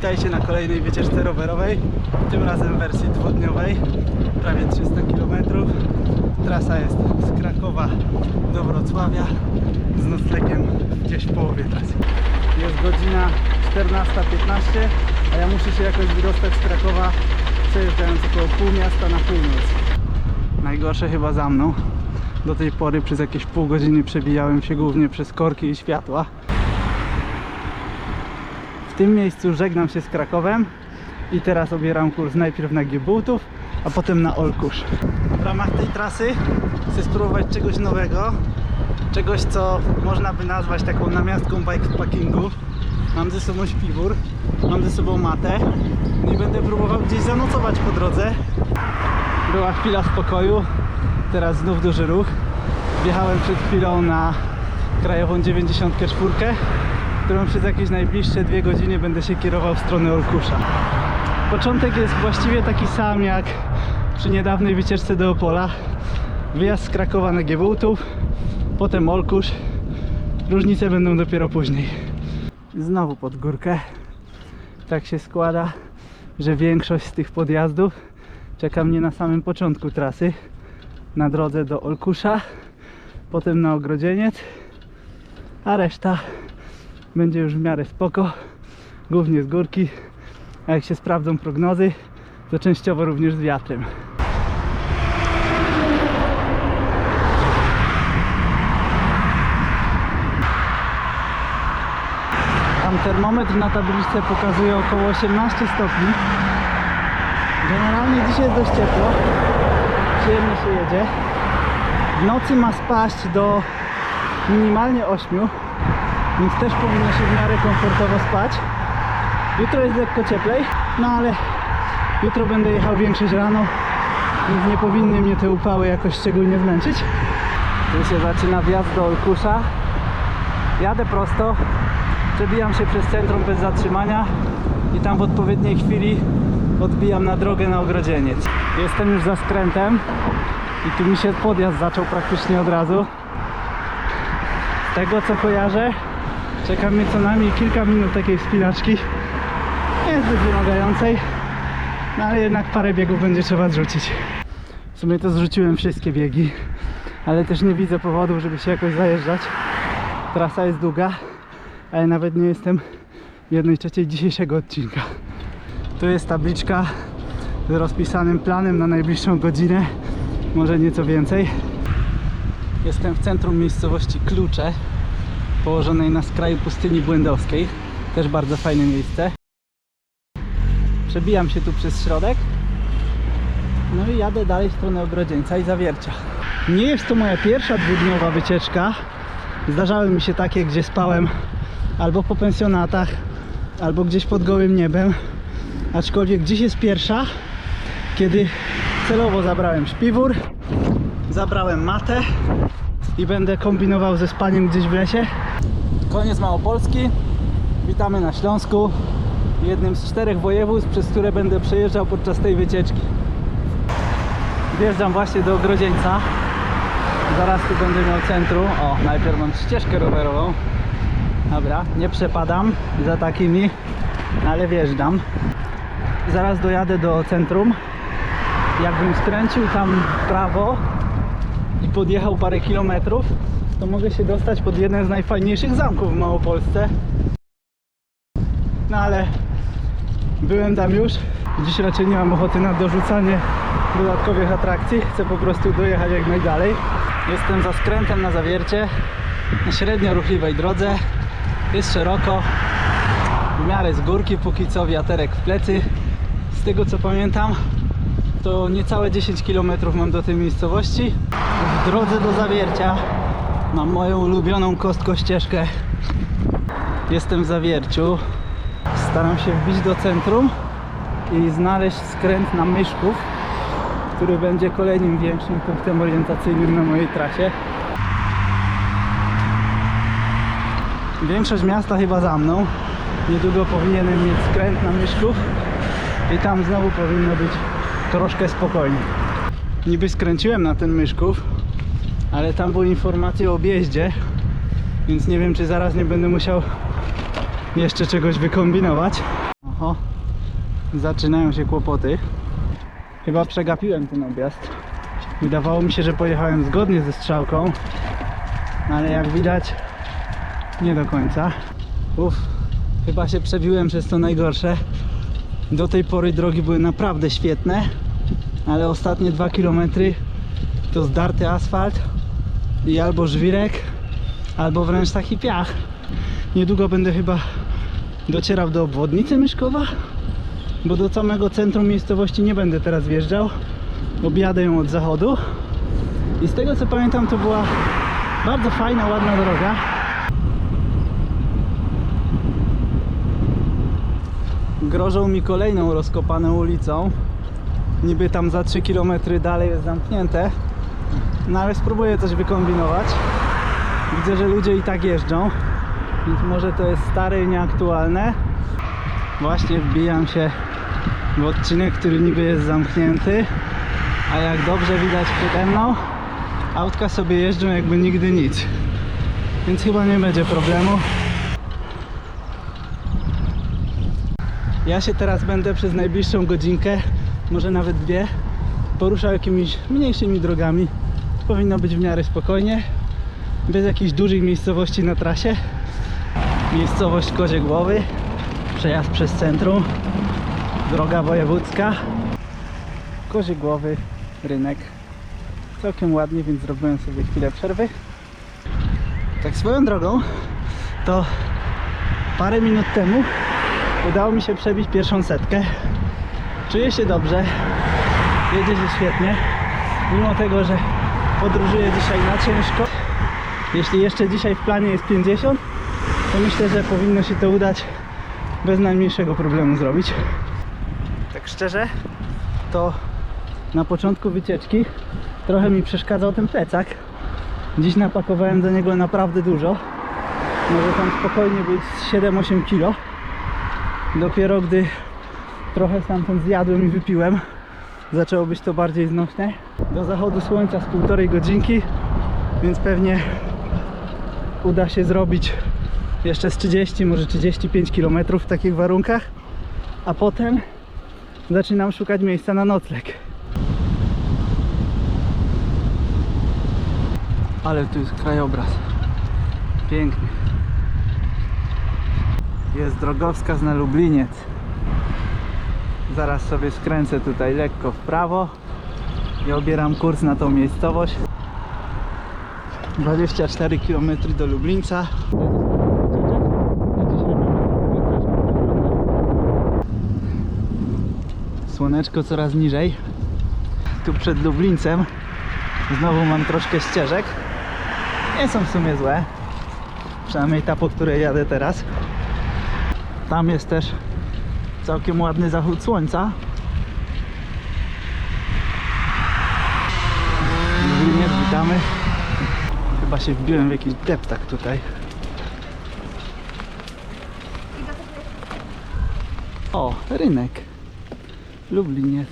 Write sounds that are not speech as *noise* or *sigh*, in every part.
Witajcie na kolejnej wycieczce rowerowej, tym razem w wersji dwudniowej, prawie 300 km. Trasa jest z Krakowa do Wrocławia z noclegiem gdzieś w połowie trasy. Jest godzina 14.15, a ja muszę się jakoś wydostać z Krakowa, przejeżdżając około pół miasta na północ. Najgorsze chyba za mną. Do tej pory przez jakieś pół godziny przebijałem się głównie przez korki i światła. Tym miejscu żegnam się z Krakowem i teraz obieram kurs najpierw na Giebultów, a potem na Olkusz. W ramach tej trasy chcę spróbować czegoś nowego, czegoś co można by nazwać taką namiastką bikepackingu. Mam ze sobą śpiwór, mam ze sobą matę i będę próbował gdzieś zanocować po drodze. Była chwila spokoju, teraz znów duży ruch. Wjechałem przed chwilą na krajową 94, którą przez jakieś najbliższe dwie godziny będę się kierował w stronę Olkusza. Początek jest właściwie taki sam jak przy niedawnej wycieczce do Opola. Wyjazd z Krakowa na Giewultów, potem Olkusz. Różnice będą dopiero później. Znowu pod górkę. Tak się składa, że większość z tych podjazdów czeka mnie na samym początku trasy na drodze do Olkusza, potem na Ogrodzieniec, a reszta będzie już w miarę spoko, głównie z górki, a jak się sprawdzą prognozy, to częściowo również z wiatrem. Tam termometr na tabliczce pokazuje około 18 stopni. Generalnie dzisiaj jest dość ciepło. Przyjemnie się jedzie. W nocy ma spaść do minimalnie 8, więc też powinno się w miarę komfortowo spać. Jutro jest lekko cieplej, no ale jutro będę jechał większość rano, więc nie powinny mnie te upały jakoś szczególnie zmęczyć. Tu się zaczyna wjazd do Olkusza. Jadę prosto, przebijam się przez centrum bez zatrzymania i tam w odpowiedniej chwili odbijam na drogę na ogrodzieniec. Jestem już za skrętem i tu mi się podjazd zaczął praktycznie od razu. Z tego co kojarzę, czeka mnie co najmniej kilka minut takiej wspinaczki. Niezbyt wymagającej, no ale jednak parę biegów będzie trzeba zrzucić. W sumie to zrzuciłem wszystkie biegi, ale też nie widzę powodów, żeby się jakoś zajeżdżać. Trasa jest długa, ale nawet nie jestem jednej trzeciej dzisiejszego odcinka. Tu jest tabliczka z rozpisanym planem na najbliższą godzinę, może nieco więcej. Jestem w centrum miejscowości Klucze, położonej na skraju pustyni błędowskiej. Też bardzo fajne miejsce. Przebijam się tu przez środek. No i jadę dalej w stronę Ogrodzieńca i Zawiercia. Nie jest to moja pierwsza dwudniowa wycieczka. Zdarzały mi się takie, gdzie spałem albo po pensjonatach, albo gdzieś pod gołym niebem. Aczkolwiek dziś jest pierwsza, kiedy celowo zabrałem śpiwór, zabrałem matę i będę kombinował ze spaniem gdzieś w lesie. Koniec Małopolski. Witamy na Śląsku, jednym z czterech województw, przez które będę przejeżdżał podczas tej wycieczki. Wjeżdżam właśnie do Ogrodzieńca. Zaraz tu będę miał centrum. O, najpierw mam ścieżkę rowerową. Dobra, nie przepadam za takimi, ale wjeżdżam. Zaraz dojadę do centrum. Jakbym skręcił tam w prawo podjechał parę kilometrów, to mogę się dostać pod jeden z najfajniejszych zamków w Małopolsce. No ale byłem tam już. Dziś raczej nie mam ochoty na dorzucanie dodatkowych atrakcji. Chcę po prostu dojechać jak najdalej. Jestem za skrętem na zawiercie na średnio ruchliwej drodze. Jest szeroko, w miarę z górki, póki co wiaterek w plecy. Z tego co pamiętam, to niecałe 10 km mam do tej miejscowości. W drodze do zawiercia mam moją ulubioną kostko ścieżkę. Jestem w zawierciu. Staram się wbić do centrum i znaleźć skręt na Myszków, który będzie kolejnym większym punktem orientacyjnym na mojej trasie. Większość miasta chyba za mną. Niedługo powinienem mieć skręt na Myszków i tam znowu powinno być troszkę spokojnie. Niby skręciłem na ten Myszków, ale tam były informacje o objeździe, więc nie wiem czy zaraz nie będę musiał jeszcze czegoś wykombinować. O, zaczynają się kłopoty. Chyba przegapiłem ten objazd. Wydawało mi się, że pojechałem zgodnie ze strzałką, ale jak widać, nie do końca. Uff, chyba się przebiłem przez to najgorsze. Do tej pory drogi były naprawdę świetne, ale ostatnie dwa kilometry to zdarty asfalt i albo żwirek, albo wręcz taki piach. Niedługo będę chyba docierał do obwodnicy Myszkowa, bo do samego centrum miejscowości nie będę teraz wjeżdżał. Objadę ją od zachodu. I z tego co pamiętam, to była bardzo fajna, ładna droga. Grożą mi kolejną rozkopaną ulicą. Niby tam za 3 km dalej jest zamknięte. No ale spróbuję coś wykombinować. Widzę, że ludzie i tak jeżdżą. Więc może to jest stare i nieaktualne. Właśnie wbijam się w odcinek, który niby jest zamknięty. A jak dobrze widać przede mną, autka sobie jeżdżą jakby nigdy nic. Więc chyba nie będzie problemu. Ja się teraz będę przez najbliższą godzinkę, może nawet dwie, poruszał jakimiś mniejszymi drogami. Powinno być w miarę spokojnie, bez jakichś dużych miejscowości na trasie. Miejscowość Kozie Głowy, przejazd przez centrum, droga wojewódzka, Kozie Głowy, rynek. Całkiem ładnie, więc zrobiłem sobie chwilę przerwy. Tak swoją drogą, to parę minut temu udało mi się przebić pierwszą setkę. Czuję się dobrze, jedzie się świetnie, mimo tego, że podróżuję dzisiaj na ciężko. Jeśli jeszcze dzisiaj w planie jest 50, to myślę, że powinno się to udać bez najmniejszego problemu zrobić. Tak szczerze, to na początku wycieczki trochę mi przeszkadzał ten plecak. Dziś napakowałem do niego naprawdę dużo. Może tam spokojnie być z 7-8 kg. Dopiero gdy trochę stamtąd zjadłem i wypiłem, zaczęło być to bardziej znośne. Do zachodu słońca z półtorej godzinki, więc pewnie uda się zrobić jeszcze z 30, może 35 km w takich warunkach, a potem zaczynam szukać miejsca na nocleg. Ale tu jest krajobraz. Piękny. Jest drogowskaz na Lubliniec. Zaraz sobie skręcę tutaj lekko w prawo i obieram kurs na tą miejscowość. 24 km do Lublińca. Słoneczko coraz niżej. Tu przed Lublińcem znowu mam troszkę ścieżek. Nie są w sumie złe. Przynajmniej ta, po której jadę teraz. Tam jest też całkiem ładny zachód słońca. Lubliniec, witamy. Chyba się wbiłem w jakiś deptak tutaj. O, rynek. Lubliniec.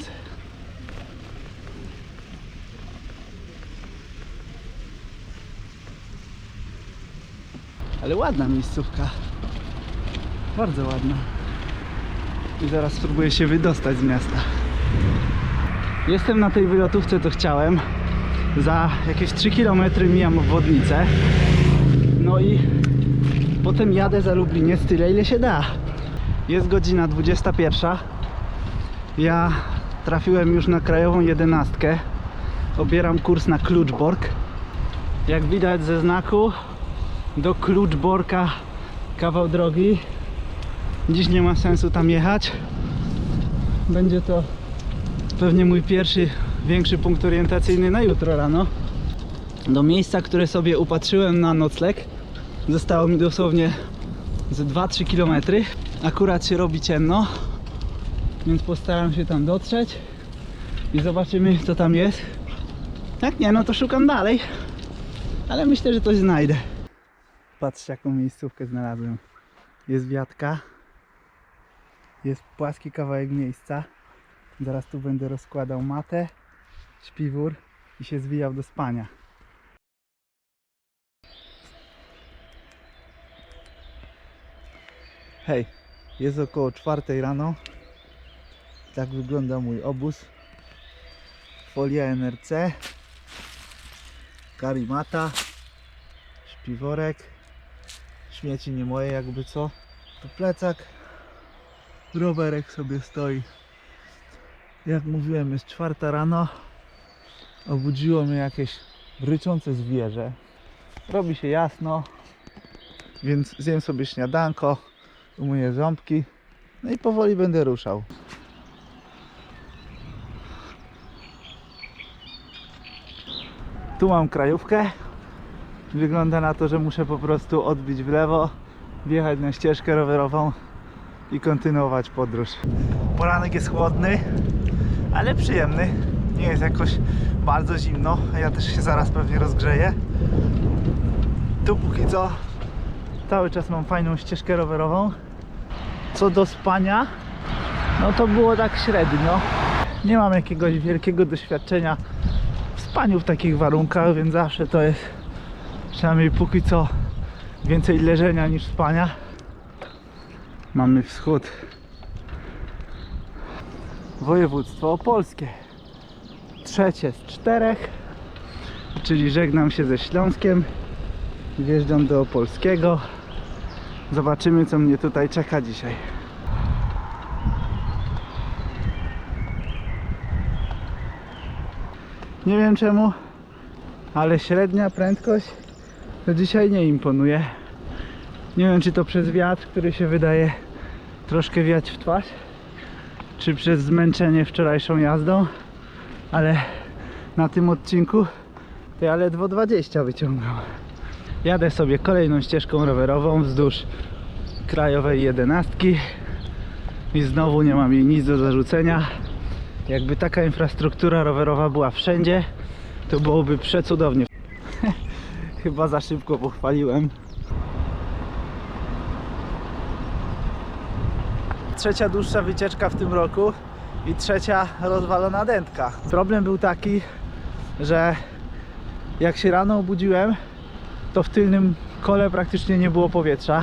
Ale ładna miejscówka. Bardzo ładna. I zaraz spróbuję się wydostać z miasta. Jestem na tej wylotówce, to chciałem. Za jakieś 3 km mijam obwodnicę. No i potem jadę za Lubliniec tyle, ile się da. Jest godzina 21. Ja trafiłem już na krajową jedenastkę. Obieram kurs na Kluczbork. Jak widać ze znaku, do Kluczborka kawał drogi. Dziś nie ma sensu tam jechać. Będzie to pewnie mój pierwszy większy punkt orientacyjny na jutro rano. Do miejsca, które sobie upatrzyłem na nocleg, zostało mi dosłownie ze 2-3 km. Akurat się robi ciemno, więc postaram się tam dotrzeć i zobaczymy co tam jest. Jak nie, no to szukam dalej, ale myślę, że coś znajdę. Patrzcie jaką miejscówkę znalazłem. Jest wiatka, jest płaski kawałek miejsca. Zaraz tu będę rozkładał matę, śpiwór i się zwijał do spania. Hej, Jest około 4 rano. Tak wygląda mój obóz. Folia NRC. Karimata. Śpiworek. Śmieci nie moje jakby co. Tu plecak. Rowerek sobie stoi. Jak mówiłem jest czwarta rano. Obudziło mnie jakieś ryczące zwierzę. Robi się jasno. Więc zjem sobie śniadanko. Umyję ząbki. No i powoli będę ruszał. Tu mam krajówkę. Wygląda na to, że muszę po prostu odbić w lewo, wjechać na ścieżkę rowerową i kontynuować podróż. Poranek jest chłodny, ale przyjemny. Nie jest jakoś bardzo zimno, ja też się zaraz pewnie rozgrzeję. Tu póki co cały czas mam fajną ścieżkę rowerową. Co do spania, no to było tak średnio. Nie mam jakiegoś wielkiego doświadczenia w spaniu w takich warunkach, więc zawsze to jest przynajmniej póki co więcej leżenia niż spania. Mamy wschód. Województwo opolskie. Trzecie z czterech, czyli żegnam się ze Śląskiem. Wjeżdżam do Opolskiego. Zobaczymy co mnie tutaj czeka dzisiaj. Nie wiem czemu, ale średnia prędkość to dzisiaj nie imponuje. Nie wiem czy to przez wiatr, który się wydaje troszkę wiać w twarz, czy przez zmęczenie wczorajszą jazdą, ale na tym odcinku to ja ledwo 20 wyciągam. Jadę sobie kolejną ścieżką rowerową wzdłuż krajowej jedenastki i znowu nie mam jej nic do zarzucenia. Jakby taka infrastruktura rowerowa była wszędzie, to byłoby przecudownie. *laughs* Chyba za szybko pochwaliłem. Trzecia dłuższa wycieczka w tym roku i trzecia rozwalona dętka. Problem był taki, że jak się rano obudziłem, to w tylnym kole praktycznie nie było powietrza.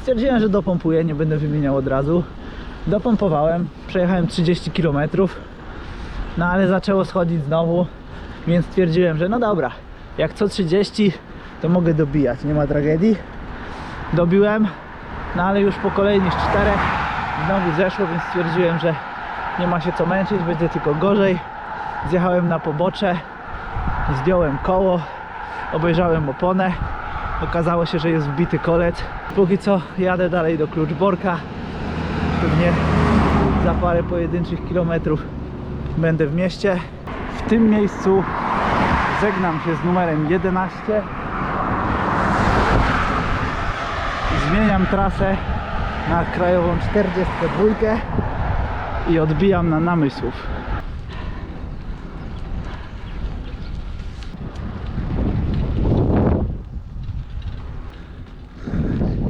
Stwierdziłem, że dopompuję, nie będę wymieniał od razu. Dopompowałem, przejechałem 30 km, no ale zaczęło schodzić znowu, więc stwierdziłem, że no dobra, jak co 30 to mogę dobijać, nie ma tragedii. Dobiłem, no ale już po kolejnych czterech znowu zeszło, więc stwierdziłem, że nie ma się co męczyć, będzie tylko gorzej. Zjechałem na pobocze, zdjąłem koło, obejrzałem oponę. Okazało się, że jest wbity kolec. Póki co jadę dalej do Kluczborka. Pewnie za parę pojedynczych kilometrów będę w mieście. W tym miejscu żegnam się z numerem 11. Zmieniam trasę na krajową 42 i odbijam na namysłów.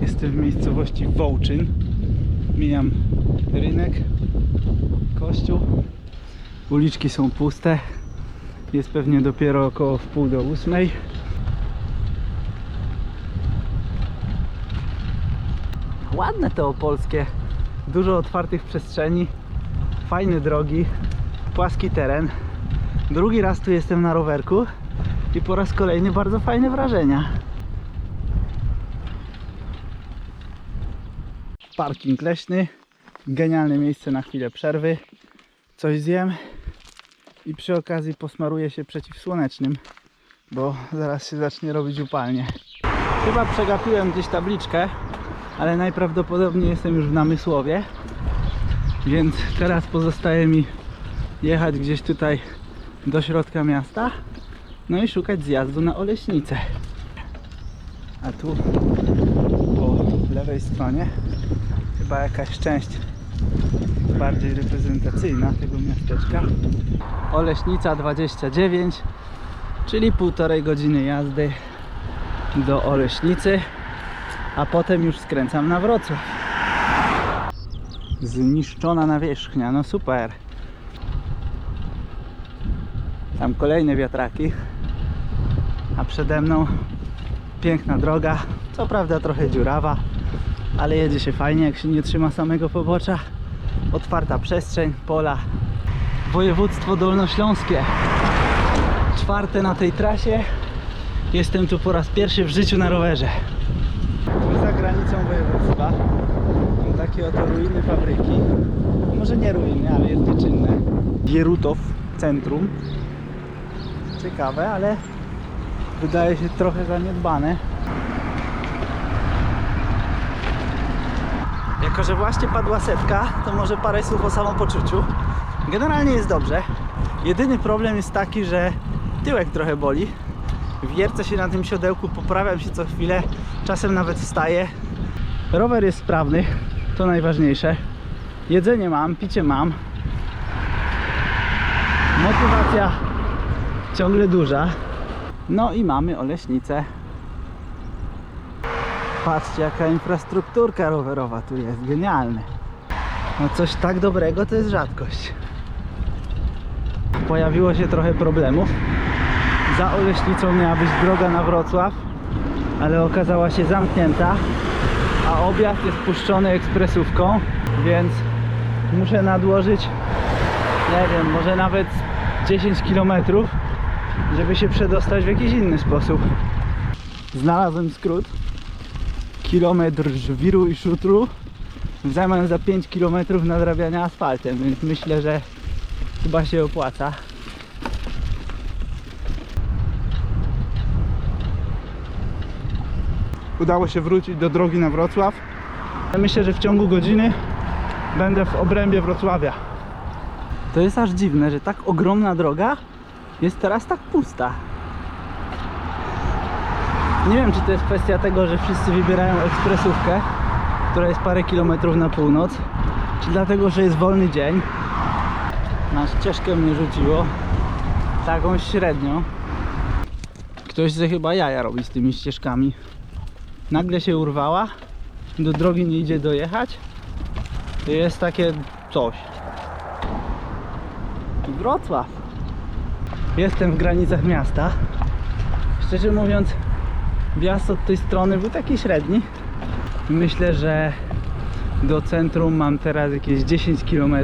Jestem w miejscowości Wołczyn. Mijam rynek, kościół. Uliczki są puste. Jest pewnie dopiero około wpół do ósmej. Ładne te opolskie. Dużo otwartych przestrzeni. Fajne drogi. Płaski teren. Drugi raz tu jestem na rowerku i po raz kolejny bardzo fajne wrażenia. Parking leśny. Genialne miejsce na chwilę przerwy. Coś zjem i przy okazji posmaruję się przeciwsłonecznym, bo zaraz się zacznie robić upalnie. Chyba przegapiłem gdzieś tabliczkę, ale najprawdopodobniej jestem już w Namysłowie, więc teraz pozostaje mi jechać gdzieś tutaj do środka miasta, no i szukać zjazdu na Oleśnicę. A tu po lewej stronie chyba jakaś część bardziej reprezentacyjna tego miasteczka. Oleśnica 29, czyli półtorej godziny jazdy do Oleśnicy, a potem już skręcam na Wrocław. Zniszczona nawierzchnia, no super. Tam kolejne wiatraki, a przede mną piękna droga, co prawda trochę dziurawa, ale jedzie się fajnie, jak się nie trzyma samego pobocza. Otwarta przestrzeń, pola. Województwo dolnośląskie. Czwarte na tej trasie. Jestem tu po raz pierwszy w życiu na rowerze. Granicą województwa są takie oto ruiny fabryki. Może nie ruiny, ale jest nieczynne. Gierutow centrum. Ciekawe, ale wydaje się trochę zaniedbane. Jako, że właśnie padła setka, to może parę słów o samopoczuciu. Generalnie jest dobrze. Jedyny problem jest taki, że tyłek trochę boli. Wiercę się na tym siodełku, poprawiam się co chwilę, czasem nawet wstaję. Rower jest sprawny, to najważniejsze. Jedzenie mam, picie mam. Motywacja ciągle duża. No i mamy oleśnicę. Patrzcie jaka infrastrukturka rowerowa tu jest, genialne. No coś tak dobrego to jest rzadkość. Pojawiło się trochę problemów. Za Oleśnicą miała być droga na Wrocław, ale okazała się zamknięta, a objazd jest puszczony ekspresówką, więc muszę nadłożyć, nie wiem, może nawet 10 km, żeby się przedostać w jakiś inny sposób. Znalazłem skrót. Kilometr żwiru i szutru w zamian za 5 km nadrabiania asfaltem, więc myślę, że chyba się opłaca. Udało się wrócić do drogi na Wrocław. Myślę, że w ciągu godziny będę w obrębie Wrocławia. To jest aż dziwne, że tak ogromna droga jest teraz tak pusta. Nie wiem, czy to jest kwestia tego, że wszyscy wybierają ekspresówkę, która jest parę kilometrów na północ, czy dlatego, że jest wolny dzień. Na ścieżkę mnie rzuciło, taką średnią. Ktoś ze chyba jaja robi z tymi ścieżkami. Nagle się urwała, do drogi nie idzie dojechać. Jest takie coś. Wrocław. Jestem w granicach miasta. Szczerze mówiąc, wjazd od tej strony był taki średni. Myślę, że do centrum mam teraz jakieś 10 km.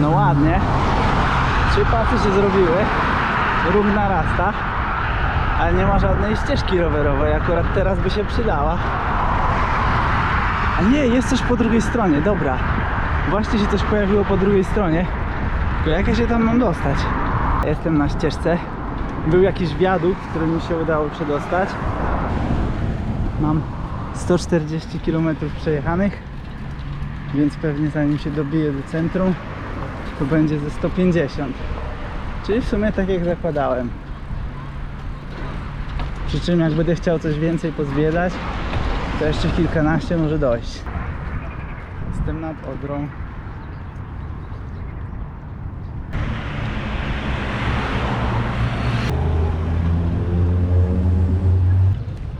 No ładnie. Trzy pasy się zrobiły. Ruch narasta. Ale nie ma żadnej ścieżki rowerowej. Akurat teraz by się przydała. A nie, jest coś po drugiej stronie. Dobra. Właśnie się coś pojawiło po drugiej stronie. Tylko jak ja się tam mam dostać? Jestem na ścieżce. Był jakiś wiadukt, który mi się udało przedostać. Mam 140 km przejechanych, więc pewnie zanim się dobiję do centrum, to będzie ze 150. Czyli w sumie tak jak zakładałem. Przy czym jak będę chciał coś więcej pozwiedzać, to jeszcze kilkanaście może dojść. Jestem nad Odrą.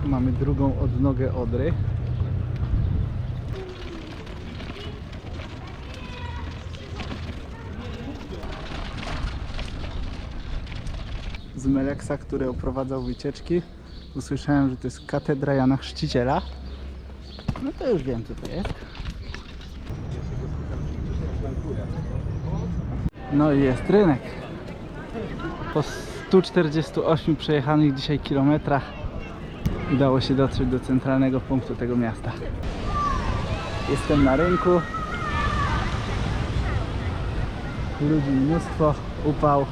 Mamy drugą odnogę Odry. Z Meleksa, który oprowadzał wycieczki, usłyszałem, że to jest katedra Jana Chrzciciela. No to już wiem co to jest. No i jest rynek. Po 148 przejechanych dzisiaj kilometrach udało się dotrzeć do centralnego punktu tego miasta. Jestem na rynku. Ludzi mnóstwo, upał.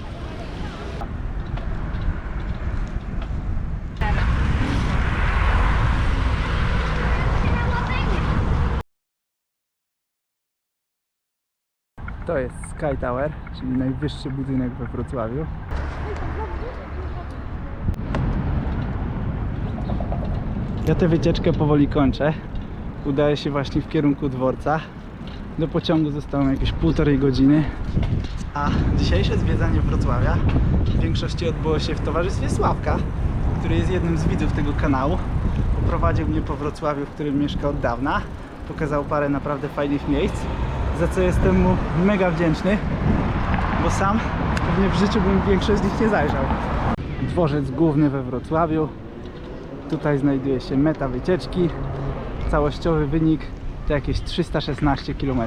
To jest Sky Tower, czyli najwyższy budynek we Wrocławiu. Ja tę wycieczkę powoli kończę. Udaję się właśnie w kierunku dworca. Do pociągu zostało jakieś półtorej godziny. A dzisiejsze zwiedzanie Wrocławia w większości odbyło się w towarzystwie Sławka, który jest jednym z widzów tego kanału. Poprowadził mnie po Wrocławiu, w którym mieszka od dawna. Pokazał parę naprawdę fajnych miejsc, za co jestem mu mega wdzięczny, bo sam pewnie w życiu bym większość z nich nie zajrzał. Dworzec główny we Wrocławiu. Tutaj znajduje się meta wycieczki. całościowy wynik to jakieś 316 km.